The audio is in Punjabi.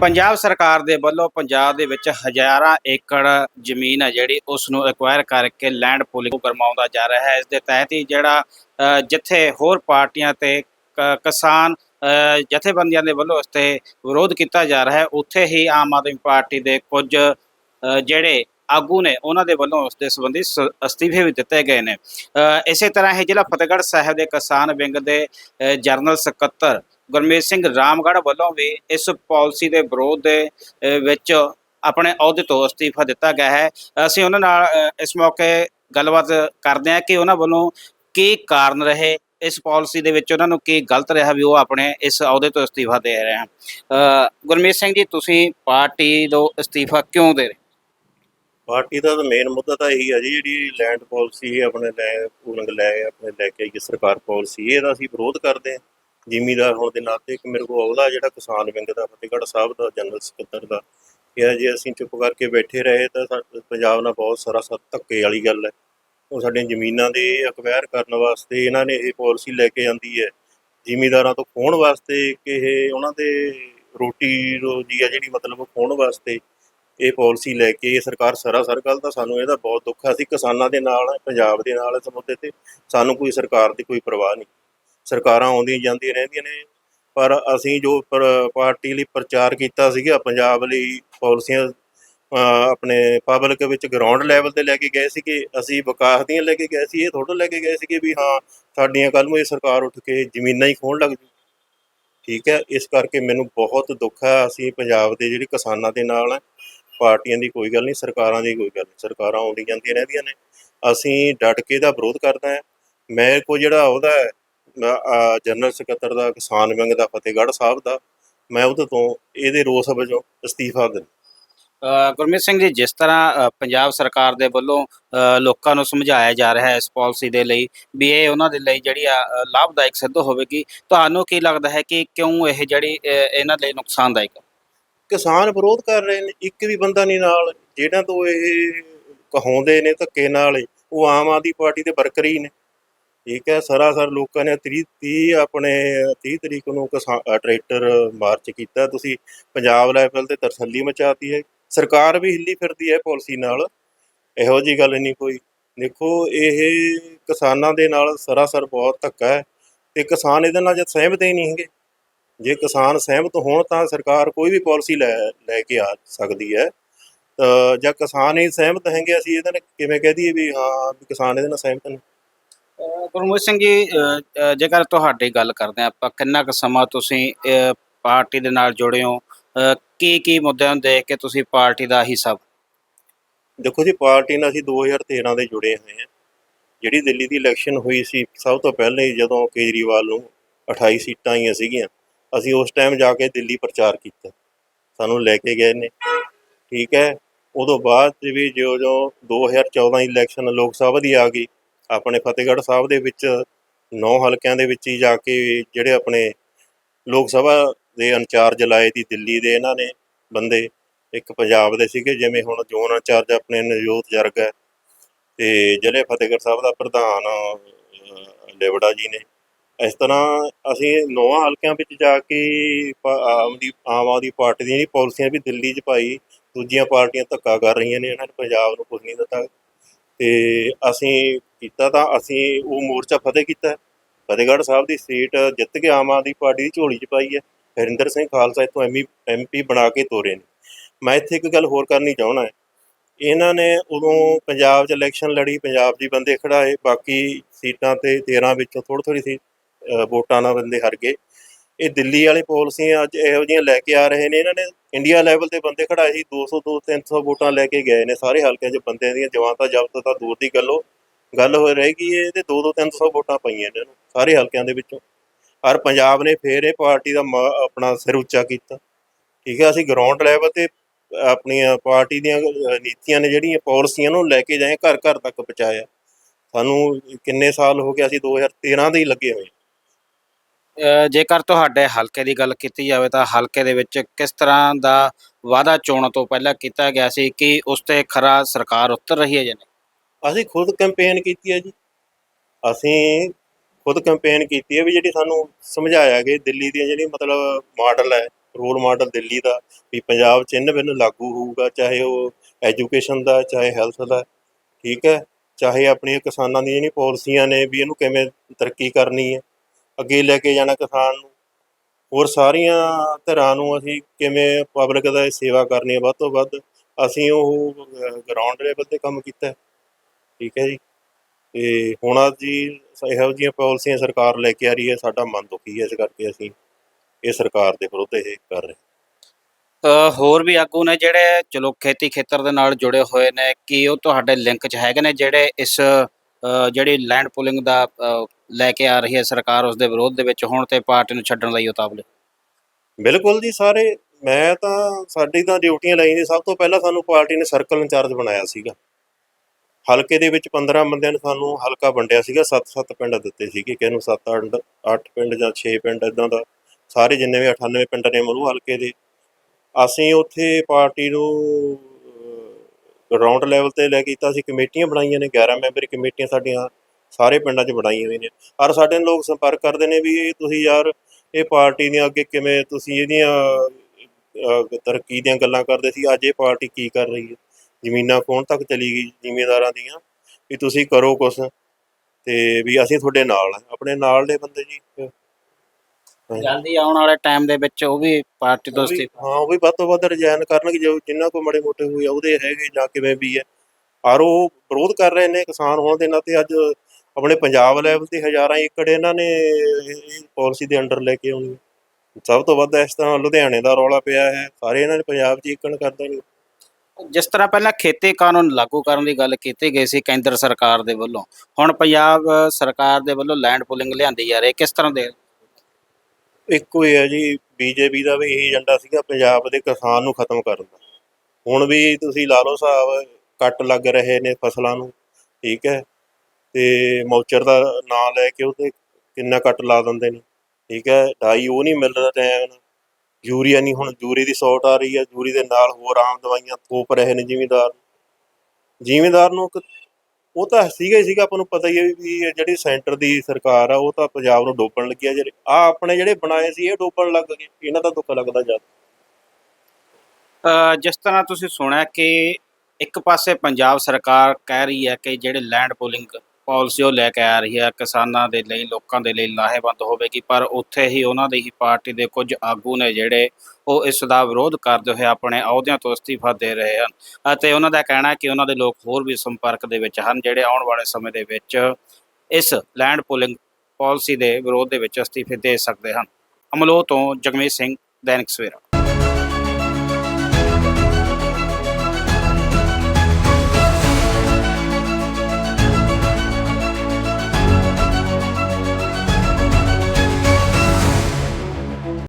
ਪੰਜਾਬ ਸਰਕਾਰ ਦੇ ਵੱਲੋਂ ਪੰਜਾਬ ਦੇ ਵਿੱਚ ਹਜ਼ਾਰਾਂ ਏਕੜ ਜ਼ਮੀਨ ਹੈ ਜਿਹੜੀ ਉਸ ਨੂੰ ਐਕਵਾਇਰ ਕਰਕੇ ਲੈਂਡ ਪੂਲਿੰਗ ਨੂੰ ਕਰਵਾਉਂਦਾ ਜਾ ਰਿਹਾ ਹੈ। ਇਸ ਦੇ ਤਹਿਤ ਹੀ ਜਿਹੜਾ ਜਿੱਥੇ ਹੋਰ ਪਾਰਟੀਆਂ ਤੇ ਕ- ਕਿਸਾਨ ਜਥੇਬੰਦੀਆਂ ਦੇ ਵੱਲੋਂ ਇਸ ਤੇ ਵਿਰੋਧ ਕੀਤਾ ਜਾ ਰਿਹਾ ਹੈ ਉੱਥੇ ਹੀ ਆਮ ਆਦਮੀ ਪਾਰਟੀ ਦੇ ਕੁਝ ਜਿਹੜੇ ਆਗੂ ਨੇ ਉਹਨਾਂ ਦੇ ਵੱਲੋਂ ਉਸ ਦੇ ਸੰਬੰਧੀ ਸ- ਅਸਤੀਫੇ ਵੀ ਦਿੱਤੇ ਗਏ ਨੇ। ਇਸੇ ਤਰ੍ਹਾਂ ਹੀ ਜ਼ਿਲ੍ਹਾ ਫਤਿਹਗੜ੍ਹ ਸਾਹਿਬ ਦੇ ਕਿਸਾਨ ਵਿੰਗ ਦੇ ਅ, ਜਨਰਲ ਸਕੱਤਰ ਗੁਰਮੀਤ ਸਿੰਘ ਰਾਮਗੜ੍ਹ ਵੱਲੋਂ ਵੀ ਇਸ ਪਾਲਿਸੀ ਦੇ ਵਿਰੋਧ ਦੇ ਵਿੱਚ ਆਪਣੇ ਅਹੁਦੇ ਤੋਂ ਅਸਤੀਫਾ ਦਿੱਤਾ ਗਿਆ ਹੈ। ਅਸੀਂ ਉਹਨਾਂ ਨਾਲ ਇਸ ਮੌਕੇ ਗੱਲਬਾਤ ਕਰਦੇ ਹਾਂ ਕਿ ਉਹਨਾਂ ਵੱਲੋਂ ਕੀ ਕਾਰਨ ਰਹੇ, ਇਸ ਪਾਲਿਸੀ ਦੇ ਵਿੱਚ ਉਹਨਾਂ ਨੂੰ ਕੀ ਗਲਤ ਰਿਹਾ ਵੀ ਉਹ ਆਪਣੇ ਇਸ ਅਹੁਦੇ ਤੋਂ ਅਸਤੀਫਾ ਦੇ ਰਹੇ ਹਨ। ਗੁਰਮੀਤ ਸਿੰਘ ਜੀ, ਤੁਸੀਂ ਪਾਰਟੀ ਤੋਂ ਅਸਤੀਫਾ ਕਿਉਂ ਦੇ ਰਹੇ? ਪਾਰਟੀ ਦਾ ਮੇਨ ਮੁੱਦਾ ਤਾਂ ਇਹੀ ਹੈ ਜੀ, ਜਿਹੜੀ ਲੈਂਡ ਪਾਲਿਸੀ ਆਪਣੇ ਲੈ ਪੂਲਿੰਗ ਲੈ, ਆਪਣੇ ਲੈ ਕੇ ਆਈ ਸਰਕਾਰ ਪਾਲਿਸੀ, ਇਹਦਾ ਅਸੀਂ ਵਿਰੋਧ ਕਰਦੇ ਹਾਂ। ਜ਼ਿਮੀਦਾਰ ਹੋਣ ਦੇ ਨਾਤੇ ਇੱਕ ਮੇਰੇ ਕੋਲ ਅਹੁਦਾ ਜਿਹੜਾ ਕਿਸਾਨ ਵਿੰਗ ਦਾ, ਫਤਿਹਗੜ੍ਹ ਸਾਹਿਬ ਦਾ, ਜਨਰਲ ਸਕੱਤਰ ਦਾ, ਇਹ ਜੇ ਅਸੀਂ ਚੁੱਪ ਕਰਕੇ ਬੈਠੇ ਰਹੇ ਤਾਂ ਸਾ- ਪੰਜਾਬ ਨਾਲ ਬਹੁਤ ਸਾਰਾ ਸਰ ਧੱਕੇ ਵਾਲੀ ਗੱਲ ਹੈ। ਉਹ ਸਾਡੀਆਂ ਜ਼ਮੀਨਾਂ ਦੇ ਅਕਵਾਇਰ ਕਰਨ ਵਾਸਤੇ ਇਹਨਾਂ ਨੇ ਇਹ ਪਾਲਿਸੀ ਲੈ ਕੇ ਆਂਦੀ ਹੈ। ਜ਼ਿਮੀਦਾਰਾਂ ਤੋਂ ਖੋਹਣ ਵਾਸਤੇ ਕਿ ਇਹ ਉਹਨਾਂ ਦੇ ਰੋਟੀ ਰੋਜੀ ਆ ਜਿਹੜੀ ਮਤਲਬ ਖੋਹਣ ਵਾਸਤੇ ਇਹ ਪਾਲਿਸੀ ਲੈ ਕੇ ਇਹ ਸਰਕਾਰ ਸਰਾਸਰ ਗੱਲ ਤਾਂ ਸਾਨੂੰ ਇਹਦਾ ਬਹੁਤ ਦੁੱਖ ਹੈ। ਅਸੀਂ ਕਿਸਾਨਾਂ ਦੇ ਨਾਲ ਪੰਜਾਬ ਦੇ ਨਾਲ ਇਸ ਮੁੱਦੇ ਤੇ। ਸਾਨੂੰ ਕੋਈ ਸਰਕਾਰ ਦੀ ਕੋਈ ਪਰਵਾਹ ਨਹੀਂ। ਸਰਕਾਰਾਂ ਆਉਂਦੀਆਂ ਜਾਂਦੀਆਂ ਰਹਿੰਦੀਆਂ ਨੇ। ਪਰ ਅਸੀਂ ਜੋ ਪਾਰਟੀ ਲਈ ਪ੍ਰਚਾਰ ਕੀਤਾ ਸੀਗਾ, ਪੰਜਾਬ ਲਈ ਪਾਲਿਸੀਆਂ ਆਪਣੇ ਪਬਲਿਕ ਵਿੱਚ ਗਰਾਊਂਡ ਲੈਵਲ ਤੇ ਲੈ ਕੇ ਗਏ ਸੀਗੇ। ਅਸੀਂ ਵਿਕਾਸ ਦੀਆਂ ਲੈ ਕੇ ਗਏ ਸੀ, ਇਹ ਥੋੜਾ ਲੈ ਕੇ ਗਏ ਸੀਗੇ ਵੀ ਹਾਂ, ਸਾਡੀਆਂ ਕੱਲ ਨੂੰ ਇਹ ਸਰਕਾਰ ਉੱਠ ਕੇ ਜ਼ਮੀਨਾਂ ਹੀ ਖੋਹਣ ਲੱਗ ਜੂ। ਠੀਕ ਹੈ, ਇਸ ਕਰਕੇ ਮੈਨੂੰ ਬਹੁਤ ਦੁੱਖ ਹੈ, ਅਸੀਂ ਪੰਜਾਬ ਦੇ ਜਿਹੜੇ ਕਿਸਾਨਾਂ ਦੇ ਨਾਲ ਹੈ, ਪਾਰਟੀਆਂ ਦੀ ਕੋਈ ਗੱਲ ਨਹੀਂ, ਸਰਕਾਰਾਂ ਦੀ ਕੋਈ ਗੱਲ ਨਹੀਂ। ਸਰਕਾਰਾਂ ਆਉਂਦੀਆਂ ਜਾਂਦੀਆਂ ਰਹਿੰਦੀਆਂ ਨੇ। ਅਸੀਂ ਡਟ ਕੇ ਦਾ ਵਿਰੋਧ ਕਰਦਾ ਹਾਂ। ਮੈਂ ਕੋ ਜਿਹੜਾ ਉਹਦਾ ਜਨਰਲ ਸਕੱਤਰ ਦਾ ਕਿਸਾਨ ਵਿੰਗ ਦਾ ਫਤਿਹਗੜ੍ਹ ਸਾਹਿਬ ਦਾ ਮੈਂ ਉਹਦੇ ਤੋਂ ਇਹਦੇ ਰੋਸ ਵਜੋਂ ਅਸਤੀਫਾ ਦੇ ਅ, ਗੁਰਮੀਤ ਸਿੰਘ ਜੀ ਜਿਸ ਤਰ੍ਹਾਂ ਪੰਜਾਬ ਸਰਕਾਰ ਦੇ ਵੱਲੋਂ ਲੋਕਾਂ ਨੂੰ ਸਮਝਾਇਆ ਜਾ ਰਿਹਾ ਹੈ ਇਸ ਪਾਲਿਸੀ ਦੇ ਲਈ ਵੀ ਇਹ ਉਹਨਾਂ ਦੇ ਲਈ ਜਿਹੜੀ ਆ ਲਾਭਦਾਇਕ ਸਿੱਧ ਹੋਵੇਗੀ ਤੁਹਾਨੂੰ ਕੀ ਲੱਗਦਾ ਹੈ ਕਿ ਕਿਉਂ ਇਹ ਜਿਹੜੀ ਇਹਨਾਂ ਲਈ ਨੁਕਸਾਨਦਾਇਕ ਹੈ ਕਿਸਾਨ ਵਿਰੋਧ ਕਰ ਰਹੇ ਨੇ ਇੱਕ ਵੀ ਬੰਦਾ ਨਹੀਂ ਨਾਲ ਜਿਹੜਾ ਤੋਂ ਇਹ ਕਹਾਉਂਦੇ ਨੇ ਧੱਕੇ ਨਾਲ ਉਹ ਆਮ ਆਦਮੀ ਪਾਰਟੀ ਦੇ ਵਰਕਰ ਹੀ ਨੇ। ਠੀਕ ਹੈ, ਸਰਾਸਰ ਲੋਕਾਂ ਨੇ 30 30 ਆਪਣੇ 30 ਤਰੀਕ ਨੂੰ ਕਿਸਾਨ ਟਰੈਕਟਰ ਮਾਰਚ ਕੀਤਾ। ਤੁਸੀਂ ਪੰਜਾਬ ਲੈਵਲ ਤੇ ਤਰਸੱਲੀ ਮਚਾਤੀ ਹੈ। ਸਰਕਾਰ ਵੀ ਹਿੱਲੀ ਫਿਰਦੀ ਹੈ ਪਾਲਿਸੀ ਨਾਲ। ਇਹੋ ਜੀ ਗੱਲ ਨਹੀਂ ਕੋਈ। ਦੇਖੋ, ਇਹ ਕਿਸਾਨਾਂ ਦੇ ਨਾਲ ਸਰਾਸਰ ਬਹੁਤ ਧੱਕਾ ਹੈ ਤੇ ਕਿਸਾਨ ਇਹਦੇ ਨਾਲ ਜਦ ਸਹਿਮਤ ਹੀ ਨਹੀਂ ਹੈਗੇ। ਜੇ ਕਿਸਾਨ ਸਹਿਮਤ ਹੋਣ ਤਾਂ ਸਰਕਾਰ ਕੋਈ ਵੀ ਪਾਲਿਸੀ ਲੈ ਲੈ ਕੇ ਆ ਸਕਦੀ ਹੈ। ਤਾਂ ਜਾਂ ਕਿਸਾਨ ਹੀ ਸਹਿਮਤ ਹੈਗੇ, ਅਸੀਂ ਇਹਦੇ ਨਾਲ ਕਿਵੇਂ ਕਹਿ ਦਈਏ ਵੀ ਹਾਂ, ਵੀ ਕਿਸਾਨ ਇਹਦੇ ਨਾਲ ਸਹਿਮਤ ਨੇ। ਅ, ਸਿੰਘ ਜੀ ਅ, ਅ, ਜੇਕਰ ਤੁਹਾਡੀ ਗੱਲ ਕਰਦੇ ਹਾਂ ਆਪਾਂ ਕਿੰਨਾ ਕੁ ਸਮਾਂ ਤੁਸੀਂ ਅ, ਪਾਰਟੀ ਦੇ ਨਾਲ ਜੁੜੇ ਹੋ? ਅ, ਕੀ ਕੀ ਮੁੱਦਿਆਂ ਨੂੰ ਦੇਖ ਕੇ ਤੁਸੀਂ ਪਾਰਟੀ ਦਾ ਹਿੱਸਾ ਦੇਖੋ ਜੀ ਪਾਰਟੀ ਨਾਲ ਅਸੀਂ 2013 ਦੇ ਜੁੜੇ ਹੋਏ ਹਾਂ। ਜਿਹੜੀ ਦਿੱਲੀ ਦੀ ਇਲੈਕਸ਼ਨ ਹੋਈ ਸੀ ਸਭ ਤੋਂ ਪਹਿਲਾਂ ਹੀ ਜਦੋਂ ਕੇਜਰੀਵਾਲ ਨੂੰ 28 ਸੀਟਾਂ ਆਈਆਂ ਸੀਗੀਆਂ ਅਸੀਂ ਉਸ ਟਾਈਮ ਜਾ ਕੇ ਦਿੱਲੀ ਪ੍ਰਚਾਰ ਕੀਤਾ। ਸਾਨੂੰ ਲੈ ਕੇ ਗਏ ਨੇ। ਠੀਕ ਹੈ। ਉਦੋਂ ਬਾਅਦ 'ਚ ਵੀ ਜਿਉਂ ਜਿਉਂ 2014 ਇਲੈਕਸ਼ਨ ਲੋਕ ਸਭਾ ਦੀ ਆ ਗਈ ਆਪਣੇ ਫਤਿਹਗੜ੍ਹ ਸਾਹਿਬ ਦੇ ਵਿੱਚ ਨੌ ਹਲਕਿਆਂ ਦੇ ਵਿੱਚ ਹੀ ਜਾ ਕੇ ਜਿਹੜੇ ਆਪਣੇ ਲੋਕ ਸਭਾ ਦੇ ਇੰਚਾਰਜ ਲਾਏ ਦੀ ਦਿੱਲੀ ਦੇ ਇਹਨਾਂ ਨੇ ਬੰਦੇ ਇੱਕ ਪੰਜਾਬ ਦੇ ਸੀਗੇ ਜਿਵੇਂ ਹੁਣ ਜ਼ੋਨ ਇੰਚਾਰਜ ਆਪਣੇ ਨਵਜੋਤ ਜਰਗ ਹੈ ਤੇ ਜ਼ਿਲ੍ਹੇ ਫਤਿਹਗੜ੍ਹ ਸਾਹਿਬ ਦਾ ਪ੍ਰਧਾਨ ਅਹ, ਜੀ ਨੇ। ਇਸ ਤਰ੍ਹਾਂ ਅਸੀਂ ਨੌਵਾਂ ਹਲਕਿਆਂ ਵਿੱਚ ਜਾ ਕੇ ਆਮ ਦੀ ਆਮ ਆਦਮੀ ਪਾਰਟੀ ਦੀਆਂ ਜਿਹੜੀ ਪਾਲਿਸੀਆਂ ਵੀ ਦਿੱਲੀ 'ਚ ਪਾਈ ਦੂਜੀਆਂ ਪਾਰਟੀਆਂ ਧੱਕਾ ਕਰ ਰਹੀਆਂ ਨੇ ਇਹਨਾਂ ਨੇ ਪੰਜਾਬ ਨੂੰ ਕੁਝ ਨਹੀਂ ਦਿੱਤਾ। ਤੇ ਅਸੀਂ ਕੀਤਾ ਤਾਂ ਅਸੀਂ ਉਹ ਮੋਰਚਾ ਫਤਿਹ ਕੀਤਾ ਫਤਿਹਗੜ੍ਹ ਸਾਹਿਬ ਦੀ ਸੀਟ ਜਿੱਤ ਕੇ ਆਮ ਆਦਮੀ ਪਾਰਟੀ ਦੀ ਝੋਲੀ 'ਚ ਪਾਈ ਹੈ। ਹਰਿੰਦਰ ਸਿੰਘ ਖਾਲਸਾ ਇੱਥੋਂ ਐਮਪੀ ਐਮਪੀ ਬਣਾ ਕੇ ਤੋਰੇ ਨੇ। ਮੈਂ ਇੱਥੇ ਇੱਕ ਗੱਲ ਹੋਰ ਕਰਨੀ ਚਾਹਣਾ ਹੈ। ਇਹਨਾਂ ਨੇ ਉਦੋਂ ਪੰਜਾਬ 'ਚ ਇਲੈਕਸ਼ਨ ਲੜੀ, ਪੰਜਾਬ 'ਚ ਬੰਦੇ ਖੜਾਏ ਬਾਕੀ ਸੀਟਾਂ ਤੇ 13 ਵਿੱਚੋਂ ਥੋੜ੍ਹੀ ਥੋੜ੍ਹੀ ਸੀ ਵੋਟਾਂ ਨਾਲ ਬੰਦੇ ਹਾਰ ਗਏ। ਇਹ ਦਿੱਲੀ ਵਾਲੀ ਪਾਲਿਸੀਆਂ ਅੱਜ ਇਹੋ ਜਿਹੀਆਂ ਲੈ ਕੇ ਆ ਰਹੇ ਨੇ। ਇਹਨਾਂ ਨੇ ਇੰਡੀਆ ਲੈਵਲ ਤੇ ਬੰਦੇ ਖੜਾਏ ਸੀ 200 ਤੋਂ 300 ਵੋਟਾਂ ਲੈ ਕੇ ਗਏ ਨੇ ਸਾਰੇ ਹਲਕਿਆਂ 'ਚ ਬੰਦਿਆਂ ਦੀਆਂ ਜਮਾਤਾਂ ਜ਼ਬਤ ਤਾਂ ਦੂਰ ਦੀ ਗੱਲੋ ਗੱਲ ਹੋ ਰਹੇਗੀ ਇਹ ਤੇ 2-2 300 ਵੋਟਾਂ ਪਈਆਂ ਇਹਨਾਂ ਨੂੰ ਸਾਰੇ ਹਲਕਿਆਂ ਦੇ ਵਿੱਚੋਂ। ਔਰ ਪੰਜਾਬ ਨੇ ਫੇਰ ਇਹ ਪਾਰਟੀ ਦਾ ਮ- ਆਪਣਾ ਸਿਰ ਉੱਚਾ ਕੀਤਾ। ਠੀਕ ਹੈ, ਅਸੀਂ ਗਰਾਊਂਡ ਲੈਵਲ ਤੇ ਆਪਣੀਆਂ ਪਾਰਟੀ ਦੀਆਂ ਨੀਤੀਆਂ ਨੇ ਜਿਹੜੀਆਂ ਪਾਲਿਸੀਆਂ ਨੂੰ ਲੈ ਕੇ ਜਾਏ, ਘਰ ਘਰ ਤੱਕ ਪਹੁੰਚਾਇਆ। ਸਾਨੂੰ ਕਿੰਨੇ ਸਾਲ ਹੋ ਗਏ, ਅਸੀਂ 2013 ਦੇ ਹੀ ਲੱਗੇ ਹੋਏ ਜੇਕਰ ਤੁਹਾਡੇ ਹਲਕੇ ਦੀ ਗੱਲ ਕੀਤੀ ਜਾਵੇ ਤਾਂ ਹਲਕੇ ਦੇ ਵਿੱਚ ਕਿਸ ਤਰ੍ਹਾਂ ਦਾ ਵਾਅਦਾ ਚੋਣ ਤੋਂ ਪਹਿਲਾਂ ਕੀਤਾ ਗਿਆ ਸੀ ਕਿ ਉਸ ਤੇ ਖਰਾ ਸਰਕਾਰ ਉਤਰ ਰਹੀ ਹੈ ਜਾਂ ਨਹੀਂ? ਅਸੀਂ ਖੁਦ ਕੈਂਪੇਨ ਕੀਤੀ ਹੈ ਜੀ। ਅਸੀਂ ਖੁਦ ਕੈਂਪੇਨ ਕੀਤੀ ਹੈ ਵੀ ਜਿਹੜੀ ਸਾਨੂੰ ਸਮਝਾਇਆ ਗਿਆ ਦਿੱਲੀ ਦੀਆਂ ਜਿਹੜੀ ਮਤਲਬ ਮਾਡਲ ਹੈ ਰੋਲ ਮਾਡਲ ਦਿੱਲੀ ਦਾ, ਵੀ ਪੰਜਾਬ 'ਚ ਇੰਨ ਬਿੰਨ ਲਾਗੂ ਹੋਊਗਾ, ਚਾਹੇ ਉਹ ਐਜੂਕੇਸ਼ਨ ਦਾ, ਚਾਹੇ ਹੈਲਥ ਦਾ, ਠੀਕ ਹੈ? ਚਾਹੇ ਆਪਣੀਆਂ ਕਿਸਾਨਾਂ ਦੀਆਂ ਜਿਹੜੀਆਂ ਪਾਲਿਸੀਆਂ ਨੇ ਵੀ ਇਹਨੂੰ ਕਿਵੇਂ ਤਰੱਕੀ ਕਰਨੀ ਹੈ। ਅੱਗੇ ਲੈ ਕੇ ਜਾਣਾ ਕਿਸਾਨ ਨੂੰ। ਹੋਰ ਸਾਰੀਆਂ ਧਿਰਾਂ ਨੂੰ ਅਸੀਂ ਕਿਵੇਂ ਪਬਲਿਕ ਦਾ ਸੇਵਾ ਕਰਨੀ ਹੈ, ਵੱਧ ਤੋਂ ਵੱਧ ਅਸੀਂ ਉਹ ਗਰਾਊਂਡ ਲੈਵਲ ਤੇ ਕੰਮ ਕੀਤਾ। ਠੀਕ ਹੈ ਜੀ। ਤੇ ਹੁਣ ਅੱਜ ਜੀ, ਇਹੋ ਜਿਹੀਆਂ ਪਾਲਿਸੀਆਂ ਸਰਕਾਰ ਲੈ ਕੇ ਆ ਰਹੀ ਹੈ, ਸਾਡਾ ਮਨ ਦੁਖੀ ਹੈ ਇਸ ਕਰਕੇ ਅਸੀਂ ਇਹ ਸਰਕਾਰ ਦੇ ਵਿਰੁੱਧ ਇਹ ਕਰ ਰਹੇ ਹੋਰ ਵੀ ਆਗੂ ਨੇ ਜਿਹੜੇ, ਚਲੋ ਖੇਤੀ ਖੇਤਰ ਦੇ ਨਾਲ ਜੁੜੇ ਹੋਏ ਨੇ, ਕੀ ਉਹ ਤੁਹਾਡੇ ਲਿੰਕ 'ਚ ਹੈਗੇ ਨੇ ਜਿਹੜੇ ਇਸ ਜਿਹੜੀ ਲੈਂਡ ਪੁਲਿੰਗ ਦਾ ਲੈ ਕੇ ਆ ਰਹੀ ਹੈ ਸਰਕਾਰ ਉਸ ਦੇ ਵਿਰੋਧ ਦੇ ਵਿੱਚ, ਹੁਣ ਤੇ ਪਾਰਟੀ ਨੂੰ ਛੱਡਣ ਲਈ ਉਤਾਵਲੇ। ਬਿਲਕੁਲ ਜੀ, ਸਾਰੇ, ਮੈਂ ਤਾਂ ਸਾਡੀ ਤਾਂ ਡਿਊਟੀਆਂ ਲਾਈ ਨੇ ਸਭ ਤੋਂ ਪਹਿਲਾਂ ਸਾਨੂੰ ਪਾਰਟੀ ਨੇ ਸਰਕਲ ਇੰਚਾਰਜ ਬਣਾਇਆ ਸੀਗਾ। ਹਲਕੇ ਦੇ ਵਿੱਚ 15 ਬੰਦਿਆਂ ਨੇ ਸਾਨੂੰ ਹਲਕਾ ਵੰਡਿਆ ਸੀਗਾ। 7-7 ਪਿੰਡ ਦਿੱਤੇ ਸੀਗੇ। ਕਿਸੇ ਨੂੰ 7-8 8 ਪਿੰਡ ਜਾਂ 6 ਪਿੰਡ ਇਦਾਂ ਦਾ। ਸਾਰੇ ਜਿੰਨੇ ਵੀ 98 ਪਿੰਡ ਨੇ ਮਰੂ ਹਲਕੇ ਦੇ। ਅਸੀਂ ਉੱਥੇ ਪਾਰਟੀ ਨੂੰ ਗਰਾਊਂਡ ਲੈਵਲ ਤੇ ਲੈ ਕੇ ਕੀਤਾ ਅਸੀਂ ਕਮੇਟੀਆਂ ਬਣਾਈਆਂ ਨੇ 11 ਮੈਂਬਰੀ ਕਮੇਟੀਆਂ ਸਾਡੀਆਂ ਸਾਰੇ ਪਿੰਡਾਂ 'ਚ ਬਣਾਈਆਂ ਹੋਈਆਂ ਨੇ। ਔਰ ਸਾਡੇ ਲੋਕ ਸੰਪਰਕ ਕਰਦੇ ਨੇ ਵੀ ਇਹ ਤੁਸੀਂ ਯਾਰ ਇਹ ਪਾਰਟੀ ਦੀਆਂ ਅੱਗੇ ਕਿਵੇਂ ਤੁਸੀਂ ਇਹਦੀਆਂ ਤਰੱਕੀ ਦੀਆਂ ਗੱਲਾਂ ਕਰਦੇ ਸੀ, ਅੱਜ ਇਹ ਪਾਰਟੀ ਕੀ ਕਰ ਰਹੀ ਹੈ? ਜ਼ਮੀਨਾਂ ਕੌਣ ਤੱਕ ਚਲੀ ਗਈ ਜ਼ਿਮੀਂਦਾਰਾਂ ਦੀਆਂ? ਵੀ ਤੁਸੀਂ ਕਰੋ ਕੁਛ ਤੇ ਵੀ ਅਸੀਂ ਤੁਹਾਡੇ ਨਾਲ ਆ ਆਪਣੇ ਨਾਲ ਦੇ ਬੰਦੇ ਜੀ ਜਲਦੀ ਆਉਣ ਵਾਲੇ ਟਾਈਮ ਦੇ ਵਿੱਚ ਉਹ ਵੀ ਪਾਰਟੀ ਤੋਂ ਉਹ ਵੀ- ਅਸਤੀਫਾ ਹਾਂ ਉਹ ਵੀ ਵੱਧ ਤੋਂ ਵੱਧ ਰਿਜ਼ਾਈਨ ਕਰਨਗੇ ਜੋ ਜਿਨ੍ਹਾਂ ਕੋ ਮੜੇ ਮੋਟੇ ਹੋਏ ਆ, ਉਹਦੇ ਹੈਗੇ ਜਾਂ ਕਿਵੇਂ ਵੀ ਹੈ ਔਰ ਉਹ ਵਿਰੋਧ ਕਰ ਰਹੇ ਨੇ ਕਿਸਾਨ ਹੋਣ ਦੇ ਨਾਤੇ ਅੱਜ ਆਪਣੇ ਪੰਜਾਬ ਲੈਵਲ ਤੇ ਹਜ਼ਾਰਾਂ ਏਕੜ ਇਹਨਾਂ ਨੇ ਪਾਲਿਸੀ ਦੇ ਅੰਡਰ ਲੈ ਕੇ ਆਉਣੀ ਹੈ। ਸਭ ਤੋਂ ਵੱਧ ਇਸ ਤਰ੍ਹਾਂ ਲੁਧਿਆਣੇ ਦਾ ਰੌਲਾ ਪਿਆ ਹੈ ਸਾਰੇ ਇਹਨਾਂ ਨੇ ਪੰਜਾਬ 'ਚ ਏਕਣ ਕਰਦੇ ਨੇ ਜਿਸ ਤਰ੍ਹਾਂ ਪਹਿਲਾਂ ਖੇਤੀ ਕਾਨੂੰਨ ਲਾਗੂ ਕਰਨ ਦੀ ਗੱਲ ਕੀਤੀ ਗਈ ਸੀ ਕੇਂਦਰ ਸਰਕਾਰ ਦੇ ਵੱਲੋਂ ਹੁਣ ਪੰਜਾਬ ਸਰਕਾਰ ਦੇ ਵੱਲੋਂ ਲੈਂਡ ਪੁਲਿੰਗ ਲਿਆਂਦੀ ਜਾ ਰਹੀ ਹੈ ਕਿਸ ਤਰ੍ਹਾਂ ਦੇ ਇੱਕੋ ਹੀ ਹੈ ਜੀ ਬੀਜੇਪੀ ਦਾ ਵੀ ਇਹੀ ਏਜੰਡਾ ਸੀਗਾ, ਪੰਜਾਬ ਦੇ ਕਿਸਾਨ ਨੂੰ ਖਤਮ ਕਰਨ ਦਾ। ਹੁਣ ਵੀ ਤੁਸੀਂ ਲਾ ਲਓ ਹਿਸਾਬ, ਕੱਟ ਲੱਗ ਰਹੇ ਨੇ ਫਸਲਾਂ ਨੂੰ, ਠੀਕ ਹੈ। ਤੇ ਮੌਚਰ ਦਾ ਨਾਂ ਲੈ ਕੇ ਉਹਤੇ ਕਿੰਨਾ ਕੱਟ ਲਾ ਦਿੰਦੇ ਨੇ, ਠੀਕ ਹੈ। ਡਾਈ ਉਹ ਨਹੀਂ ਮਿਲਦਾ ਟਾਈਮ ਯੂਰੀਆ ਨਹੀਂ, ਹੁਣ ਯੂਰੀ ਦੀ ਸ਼ਾਰਟ ਆ ਰਹੀ ਹੈ, ਯੂਰੀ ਦੇ ਨਾਲ ਹੋਰ ਆਮ ਦਵਾਈਆਂ ਥੋਪ ਰਹੇ ਨੇ ਜ਼ਿਮੀਦਾਰ ਜ਼ਿਮੀਦਾਰ ਨੂੰ ਇੱਕ- ਉਹ ਤਾਂ ਸੀਗਾ ਹੀ ਸੀਗਾ, ਆਪਾਂ ਨੂੰ ਪਤਾ ਹੀ ਹੈ ਵੀ ਇਹ ਜਿਹੜੀ ਸੈਂਟਰ ਦੀ ਸਰਕਾਰ ਆ, ਉਹ ਤਾਂ ਪੰਜਾਬ ਨੂੰ ਡੋਬਣ ਲੱਗੀ ਆ। ਜਿਹੜੇ ਆ ਆਪਣੇ ਜਿਹੜੇ ਬਣਾਏ ਸੀ, ਇਹ ਡੋਬਣ ਲੱਗ ਗਏ। ਇਹਨਾਂ ਦਾ ਦੁੱਖ ਲੱਗਦਾ ਜ਼ਿਆਦਾ। ਜਿਸ ਤਰ੍ਹਾਂ ਤੁਸੀਂ ਸੁਣਿਆ ਕਿ ਇੱਕ ਪਾਸੇ ਪੰਜਾਬ ਸਰਕਾਰ ਕਹਿ ਰਹੀ ਹੈ ਕਿ ਜਿਹੜੇ ਲੈਂਡ ਪੁਲਿੰਗ ਪਾਲਿਸੀ ਉਹ ਲੈ ਕੇ ਆ ਰਹੀ ਹੈ, ਕਿਸਾਨਾਂ ਦੇ ਲਈ, ਲੋਕਾਂ ਦੇ ਲਈ ਲਾਹੇਵੰਦ ਹੋਵੇਗੀ, ਪਰ ਉੱਥੇ ਹੀ ਉਹਨਾਂ ਦੀ ਹੀ ਪਾਰਟੀ ਦੇ ਕੁਝ ਆਗੂ ਨੇ ਜਿਹੜੇ ਉਹ ਇਸ ਦਾ ਵਿਰੋਧ ਕਰਦੇ ਹੋਏ ਆਪਣੇ ਅਹੁਦਿਆਂ ਤੋਂ ਅਸਤੀਫਾ ਦੇ ਰਹੇ ਹਨ ਅਤੇ ਉਹਨਾਂ ਦਾ ਕਹਿਣਾ ਹੈ ਕਿ ਉਹਨਾਂ ਦੇ ਲੋਕ ਹੋਰ ਵੀ ਸੰਪਰਕ ਦੇ ਵਿੱਚ ਹਨ, ਜਿਹੜੇ ਆਉਣ ਵਾਲੇ ਸਮੇਂ ਦੇ ਵਿੱਚ ਇਸ ਲੈਂਡ ਪੁਲਿੰਗ ਪਾਲਿਸੀ ਦੇ ਵਿਰੋਧ ਦੇ ਵਿੱਚ ਅਸਤੀਫੇ ਦੇ ਸਕਦੇ ਹਨ। ਅਮਲੋਹ ਤੋਂ ਜਗਮੀਤ ਸਿੰਘ, ਦੈਨਿਕ ਸਵੇਰਾ।